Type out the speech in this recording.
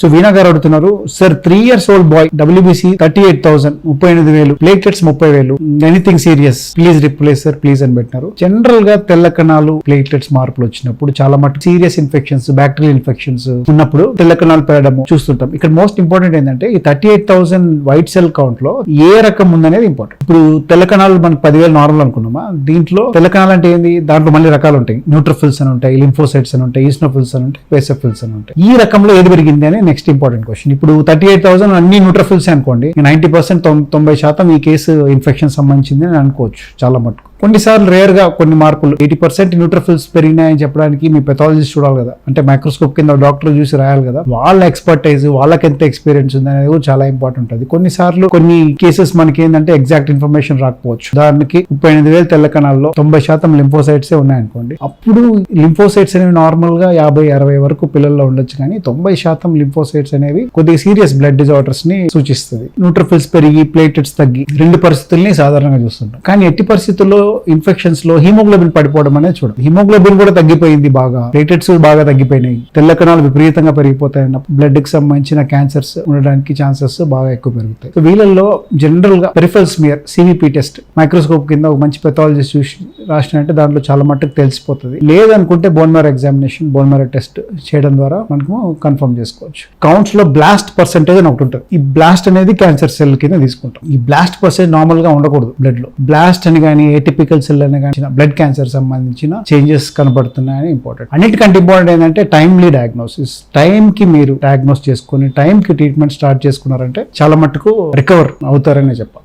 So Veena గారు అడుగుతున్నారు sir three years old boy WBC thirty eight thousand ముప్పై ఎనిమిది వేలు ప్లేట్లెట్స్ ముప్పై వేలు anything serious please replace sir please అని పెట్టినారు. జనరల్గా తెల్ల కణాలు ప్లేటెట్స్ మార్పులు వచ్చినప్పుడు చాలా మటు సీరియస్ ఇన్ఫెక్షన్స్ బ్యాక్టీరియల్ ఇన్ఫెక్షన్స్ ఉన్నప్పుడు తెల్ల కణాలు పెరగడం చూస్తుంటాం. ఇక్కడ మోస్ట్ ఇంపార్టెంట్ ఏంటంటే ఈ thirty eight thousand white cell కౌంట్లో ఏ రకం ఉందనేది ఇంపార్టెంట్ ఇప్పుడు తెల్ల కణాలు మనకి పదివేలు నార్మల్ అనుకున్నామా? దీంట్లో తెల్ల కణాలు అంటే ఏంది? దాంట్లో మళ్ళీ రకాలు ఉంటాయి. న్యూట్రోఫిల్స్ అని ఉంటాయి లింఫోసైట్స్ అని ఉంటాయి ఈస్నోఫిల్స్ అని ఉంటాయి పేసఫిల్స్ అని ఉంటాయి. ఈ రకంలో ఏది పెరిగింది అని నెక్స్ట్ ఇంపార్టెంట్ క్వశ్చన్ ఇప్పుడు థర్టీ ఎయిట్ థౌసండ్ అన్ని న్యూట్రోఫిల్స్ అనుకోండి నైన్టీ పర్సెంట్ తొంభై శాతం ఈ కేసు ఇన్ఫెక్షన్ సంబంధించింది అని అనుకోవచ్చు చాలా మటుకు. కొన్నిసార్లు రేర్గా కొన్ని మార్పులు. ఎయిటీ పర్సెంట్ న్యూట్రోఫిల్స్ పెరిగినాయని చెప్పడానికి మీ పెథాలజిస్ట్ చూడాలి కదా. అంటే మైక్రోస్కోప్ కింద డాక్టర్ చూసి రాయాలి కదా. వాళ్ళ ఎక్స్పర్టైజ్ వాళ్ళకి ఎంత ఎక్స్పీరియన్స్ ఉంది అనేది కూడా చాలా ఇంపార్టెంట్ ఉంటుంది కొన్నిసార్లు కొన్ని కేసెస్ మనకి ఏంటంటే ఎగ్జాక్ట్ ఇన్ఫర్మేషన్ రాకపోవచ్చు. ఉదాహరణకి ముప్పై ఎనిమిది వేల తెల్ల కణాల్లో తొంభై శాతం లింఫోసైట్స్ ఉన్నాయనుకోండి. అప్పుడు లింఫోసైట్స్ అనేవి నార్మల్గా యాభై అరవై వరకు పిల్లల్లో ఉండొచ్చు కానీ తొంభై శాతం లింఫోసైట్స్ అనేవి కొద్దిగా సీరియస్ బ్లడ్ డిజార్డర్స్ని సూచిస్తుంది. న్యూట్రోఫిల్స్ పెరిగి ప్లేటెట్స్ తగ్గి రెండు పరిస్థితుల్ని సాధారణంగా చూస్తుంటాం. కానీ ఎట్టి పరిస్థితుల్లో ఇన్ఫెక్షన్స్లో హిమోగ్లోబిన్ పడిపోవడం అనేది చూడండి. హిమోగ్లోబిన్ కూడా తగ్గిపోయింది బాగా. ప్లేటెట్స్ బాగా తగ్గిపోయినాయి. తెల్ల కణాలు విపరీతంగా పెరిగిపోతాయి బ్లడ్కి సంబంధించిన క్యాన్సర్స్ ఉండడానికి ఛాన్సెస్ బాగా ఎక్కువ పెరుగుతాయి. సో వీళ్ళల్లో జనరల్గా peripheral smear CVP test microscope కింద ఒక మంచి పెథాలజిస్ట్ చూసి రాసినంటే దాంట్లో చాలా మట్టుకు తెలిసిపోతుంది. లేదనుకుంటే bone marrow examination bone marrow test చేయడం ద్వారా మనకు కన్ఫర్మ్ చేసుకోవచ్చు. కౌంట్స్లో బ్లాస్ట్ పర్సెంటేజ్ అని ఒకటి ఉంటుంది. ఈ బ్లాస్ట్ అనేది క్యాన్సర్ సెల్ కింద తీసుకుంటాం. ఈ బ్లాస్ట్ పర్సెంట్ నార్మల్గా ఉండకూడదు బ్లడ్లో. బ్లాస్ట్ అని కానీ సెల్ అని కానీ బ్లడ్ క్యాన్సర్ సంబంధించిన చేంజెస్ కనబడుతున్నాయని ఇంపార్టెంట్ అన్నిటికంటే ఇంపార్టెంట్ ఏంటంటే టైమ్లీ డయాగ్నోసిస్ టైం కి మీరు డయాగ్నోస్ చేసుకుని టైం కి ట్రీట్మెంట్ స్టార్ట్ చేసుకున్నారంటే చాలా మటుకు రికవర్ అవుతారని చెప్పాలి.